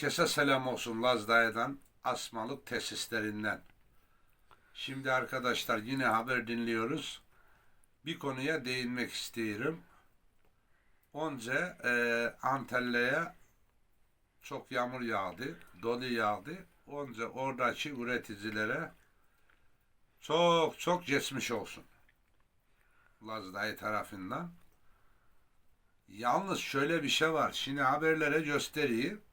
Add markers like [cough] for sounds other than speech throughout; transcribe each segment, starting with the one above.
Herkese selam olsun Lazdaya'dan, Asmalık tesislerinden. Şimdi arkadaşlar yine haber dinliyoruz. Bir konuya değinmek istiyorum. Onca e, Antalya'ya çok yağmur yağdı, dolu yağdı. Onca oradaki üreticilere çok çok geçmiş olsun. Lazdaya tarafından. Yalnız şöyle bir şey var. Şimdi haberlere göstereyim.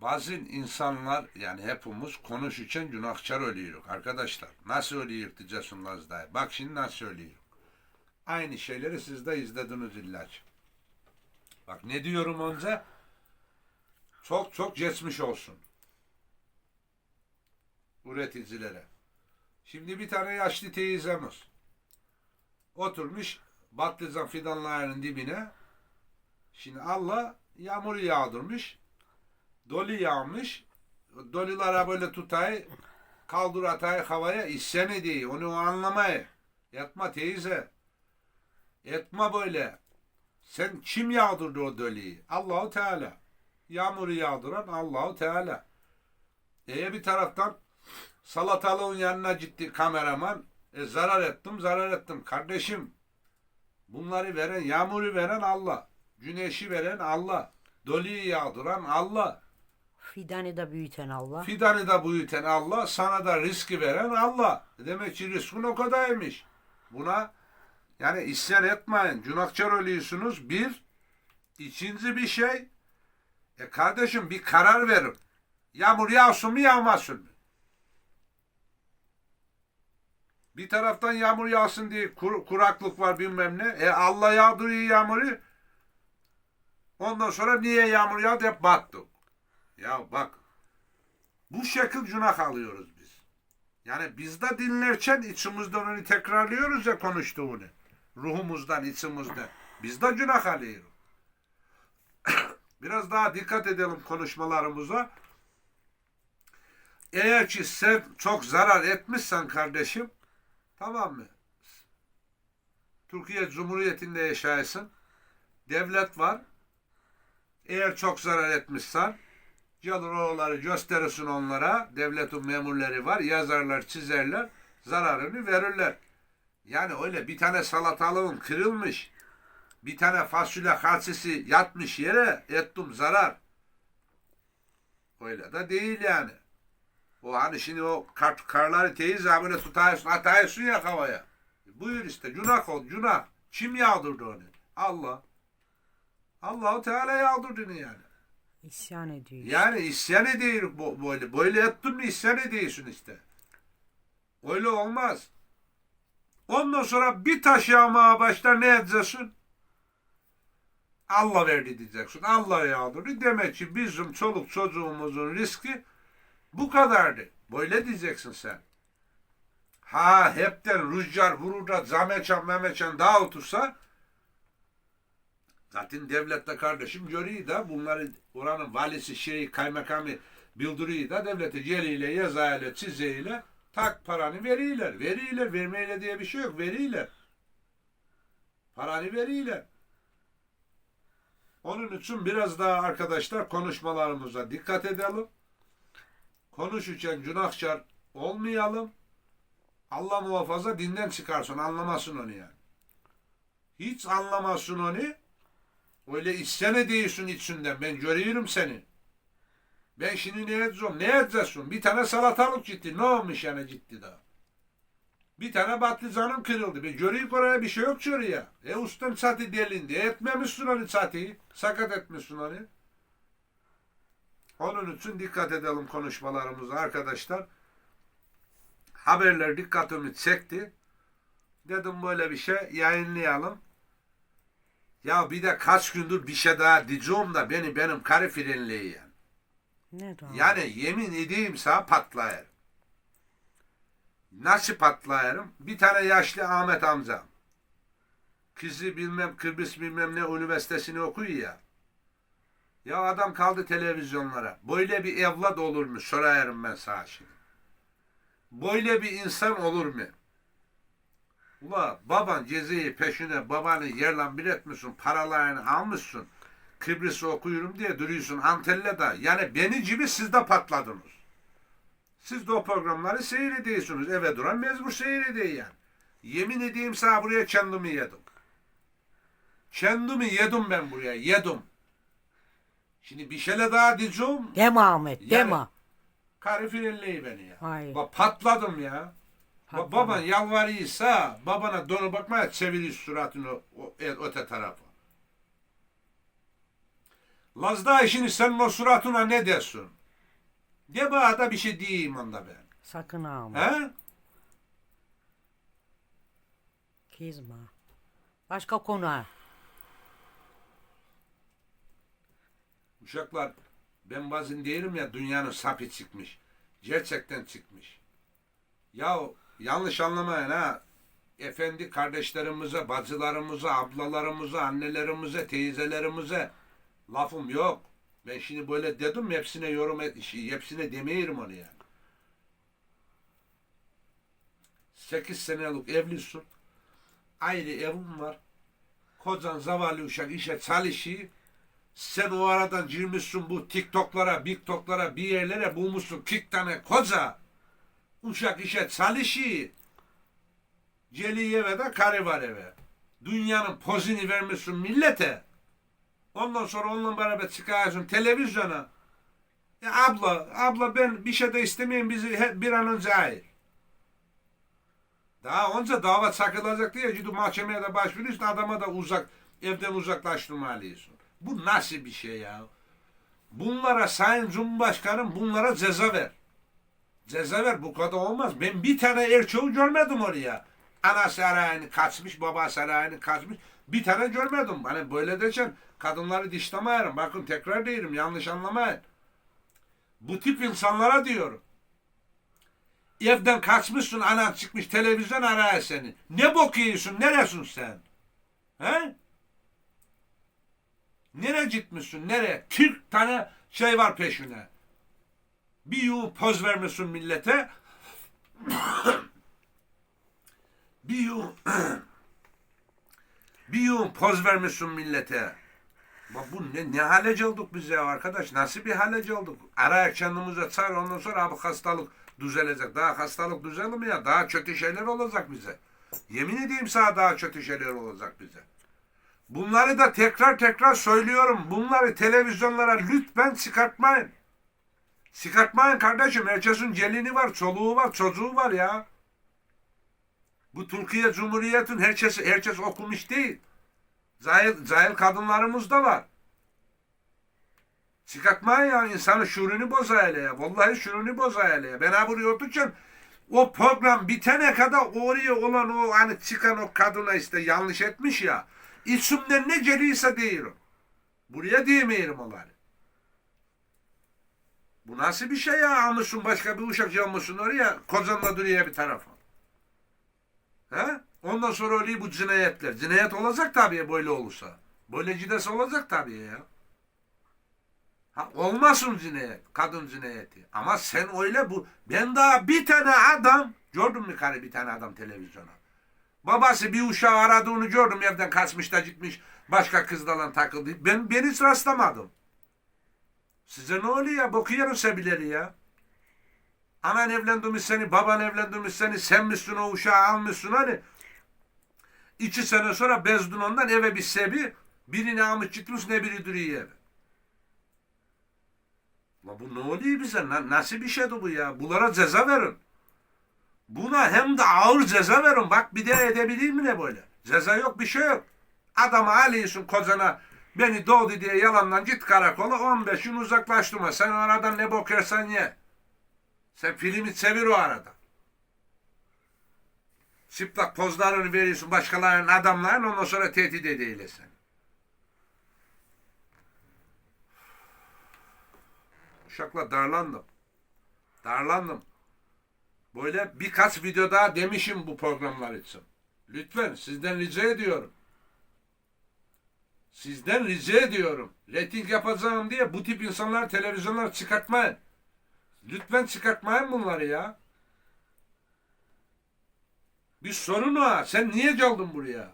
Bazı insanlar yani hepimiz konuşurken günahkar oluyoruz arkadaşlar. Nasıl oluyor diyeceksin Lazdaya. Bak şimdi nasıl oluyor. Aynı şeyleri siz de izlediniz illa. Bak ne diyorum önce? Çok çok geçmiş olsun. Üreticilere. Şimdi bir tane yaşlı teyzemiz oturmuş patlıcan fidanlarının dibine. Şimdi Allah yağmur yağdırmış. Dolu yağmış. Dolulara böyle tutay, kaldır atay havaya isyan ediyor. Onu anlamayı. Yatma teyze. Etme böyle. Sen kim yağdırdı o doluyu? Allahu Teala. Yağmuru yağdıran Allahu Teala. E bir taraftan salatalığın yanına gitti kameraman. E zarar ettim, zarar ettim. Kardeşim, bunları veren, yağmuru veren Allah. Güneşi veren Allah. Doluyu yağdıran Allah. Fidanı da büyüten Allah. Fidanı da büyüten Allah. Sana da riski veren Allah. Demek ki rızkın o kadarıymış. Buna yani isyan etmeyin. Günahkar oluyorsunuz. Bir. ikinci bir şey. E kardeşim bir karar verin. Yağmur yağsın mı yağmasın mı? Bir taraftan yağmur yağsın diye kur- kuraklık var bilmem ne. E Allah yağdırıyor yağmuru. Ondan sonra niye yağmur yağdı hep battık. Ya bak bu şekil günah alıyoruz biz. Yani biz de dinlerken içimizden onu tekrarlıyoruz ya konuştuğunu. Ruhumuzdan, içimizden. Biz de günah alıyoruz. [coughs] Biraz daha dikkat edelim konuşmalarımıza. Eğer ki sen çok zarar etmişsen kardeşim, tamam mı? Türkiye Cumhuriyeti'nde yaşayasın. Devlet var. Eğer çok zarar etmişsen, gelir oraları gösterirsin onlara. Devletin memurları var. Yazarlar, çizerler. Zararını verirler. Yani öyle bir tane salatalığın kırılmış. Bir tane fasulye halsisi yatmış yere ettim zarar. Öyle de değil yani. O hani şimdi o kar, karları teyze böyle tutarsın atarsın ya havaya. Buyur işte günah ol günah. Kim yağdırdı onu? Allah. Allahu Teala yağdırdı onu yani. İsyan ediyor. Yani isyan ediyor böyle. Böyle ettin mi isyan ediyorsun işte. Öyle olmaz. Ondan sonra bir taş yağmaya başlar ne edeceksin? Allah verdi diyeceksin. Allah yağdırdı. Demek ki bizim çoluk çocuğumuzun riski bu kadardı. Böyle diyeceksin sen. Ha hepten rüzgar vurur da zameçan memeçan dağıtırsa Zaten devlette kardeşim görüyor da bunları oranın valisi şeyi kaymakamı bildiriyor da devlete geliyle yazayla çizeyle tak paranı veriyorlar. Veriyorlar. Vermeyle diye bir şey yok. Veriyorlar. Paranı veriyorlar. Onun için biraz daha arkadaşlar konuşmalarımıza dikkat edelim. Konuşurken günahkar olmayalım. Allah muhafaza dinden çıkarsın. Anlamasın onu yani. Hiç anlamasın onu. Öyle isyan ediyorsun içinden. Ben görüyorum seni. Ben şimdi ne edeceğim? Ne edeceksin? Bir tane salatalık gitti. Ne olmuş yani gitti daha? Bir tane patlıcanım kırıldı. Ben görüyorum oraya bir şey yok oraya. E ustam çatı delindi. E, etmemişsin onu çatıyı. Sakat etmişsin onu. Onun için dikkat edelim konuşmalarımıza arkadaşlar. Haberler dikkatimi çekti. Dedim böyle bir şey yayınlayalım. Ya bir de kaç gündür bir şey daha diyeceğim da beni benim karı frenliği yani. Ne doğru. Yani yemin edeyim sana patlayarım. Nasıl patlayarım? Bir tane yaşlı Ahmet amcam. Kızı bilmem Kıbrıs bilmem ne üniversitesini okuyor ya. Ya adam kaldı televizyonlara. Böyle bir evlat olur mu? Sorarım ben sana şimdi. Böyle bir insan olur mu? Ula baban cezeyi peşine babanı yerle bir etmişsin, paralarını almışsın. Kıbrıs'ı okuyorum diye duruyorsun Antalya'da. Yani beni gibi siz de patladınız. Siz de o programları seyrediyorsunuz. Eve duran mecbur seyrediyor yani. Yemin edeyim sana buraya kendimi yedim. Kendimi yedim ben buraya. Yedim. Şimdi bir şeyle daha diyeceğim. Deme Ahmet Yani- deme. Karı frenleyi beni ya. Hayır. Ba- patladım ya. Ba- baban yalvarıysa babana donu bakmaya çeviriyor suratını o, öte tarafa. Lazda işini senin o suratına ne dersin? De bana da bir şey diyeyim onda ben. Sakın Ahmet. He? Kızma. Başka konu. Uşaklar ben bazen diyorum ya dünyanın sapı çıkmış. Gerçekten çıkmış. Ya yanlış anlamayın ha. Efendi kardeşlerimize, bacılarımıza, ablalarımıza, annelerimize, teyzelerimize lafım yok. Ben şimdi böyle dedim hepsine yorum et, şey, hepsine demeyirim onu yani. 8 senelik evlisin. Ayrı evim var. Kocan zavallı uşak işe çalışıyor. Sen o aradan girmişsin bu TikTok'lara, BikTok'lara bir yerlere bulmuşsun 40 tane koca. Uşak işe çalışıyor. Celi eve de karı var eve. Dünyanın pozini vermişsin millete. Ondan sonra onunla beraber çıkarsın televizyona. Ya abla, abla ben bir şey de istemeyeyim bizi bir an önce ayır. Daha önce dava çakılacak diye gidip mahkemeye de başvuruyorsun adama da uzak, evden uzaklaştırmalısın. Bu nasıl bir şey ya? Bunlara Sayın Cumhurbaşkanım bunlara ceza ver. Ceza ver bu kadar olmaz. Ben bir tane erçeği görmedim oraya. Ana sarayını kaçmış, baba sarayını kaçmış. Bir tane görmedim. Hani böyle diyeceksin kadınları dişlemeyelim. Bakın tekrar diyorum yanlış anlamayın. Bu tip insanlara diyorum. Evden kaçmışsın anan çıkmış televizyon araya seni. Ne bok yiyorsun neresin sen? He? Nereye gitmişsin? Nereye? 40 tane şey var peşine. Bir yuğu poz vermişsin millete. [coughs] bir yuğu [coughs] bir yuğu poz vermişsin millete. Bak bu ne, ne hale geldik biz ya arkadaş? Nasıl bir hale geldik? Araya kendimize çağır ondan sonra abi hastalık düzelecek. Daha hastalık düzelmiyor. Daha kötü şeyler olacak bize. Yemin edeyim sana daha kötü şeyler olacak bize. Bunları da tekrar tekrar söylüyorum. Bunları televizyonlara lütfen çıkartmayın. Çıkartmayın kardeşim. Herkesin gelini var, çoluğu var, çocuğu var ya. Bu Türkiye Cumhuriyeti'nin herkes, herkes okumuş değil. Cahil, cahil kadınlarımız da var. Çıkartmayın ya insanın şuurunu bozar ya. Vallahi şuurunu bozar ya. Ben buraya otururken o program bitene kadar oraya olan o hani çıkan o kadına işte yanlış etmiş ya. İçimden ne geliyse diyorum. Buraya diyemeyirim onları. Bu nasıl bir şey ya? Almışsın başka bir uşak yapmışsın oraya. Kocanla duruyor bir tarafa. He? Ondan sonra öyle bu cinayetler. Cinayet olacak tabii böyle olursa. Böyle cidesi olacak tabii ya. Ha, olmasın cinayet. Kadın cinayeti. Ama sen öyle bu. Ben daha bir tane adam gördün mü karı bir tane adam televizyona. Babası bir uşağı aradığını gördüm evden kaçmış da gitmiş başka kızla takıldı. Ben, ben hiç rastlamadım. Size ne oluyor ya? Bakıyorum sebileri ya. Anan evlendirmiş seni, baban evlendirmiş seni, sen misin o uşağı almışsın hani. İki sene sonra bezdun ondan eve bir sebi, birini almış gitmiş ne biri duruyor eve. La bu ne oluyor bize? Na- nasıl bir şeydi bu ya? Bunlara ceza verin. Buna hem de ağır ceza verin. Bak bir de edebilir mi ne böyle? Ceza yok bir şey yok. Adamı alıyorsun kocana beni doğdu diye yalandan git karakola 15 gün uzaklaştırma. Sen aradan ne bok yersen ye. Sen filmi çevir o arada. Çıplak pozlarını veriyorsun başkalarının adamların ondan sonra tehdit ediyle sen. Uşakla darlandım. Darlandım. Böyle birkaç video daha demişim bu programlar için. Lütfen sizden rica ediyorum. Sizden rica ediyorum. Rating yapacağım diye bu tip insanlar televizyonlar çıkartmayın. Lütfen çıkartmayın bunları ya. Bir sorun o. Sen niye geldin buraya?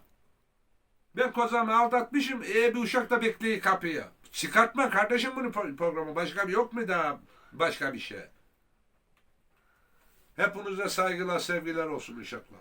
Ben kozamı aldatmışım. E bir uşak da bekliyor kapıya. Çıkartma kardeşim bunu pro- programı. Başka bir yok mu daha başka bir şey? Hepinize saygılar, sevgiler olsun uşaklar.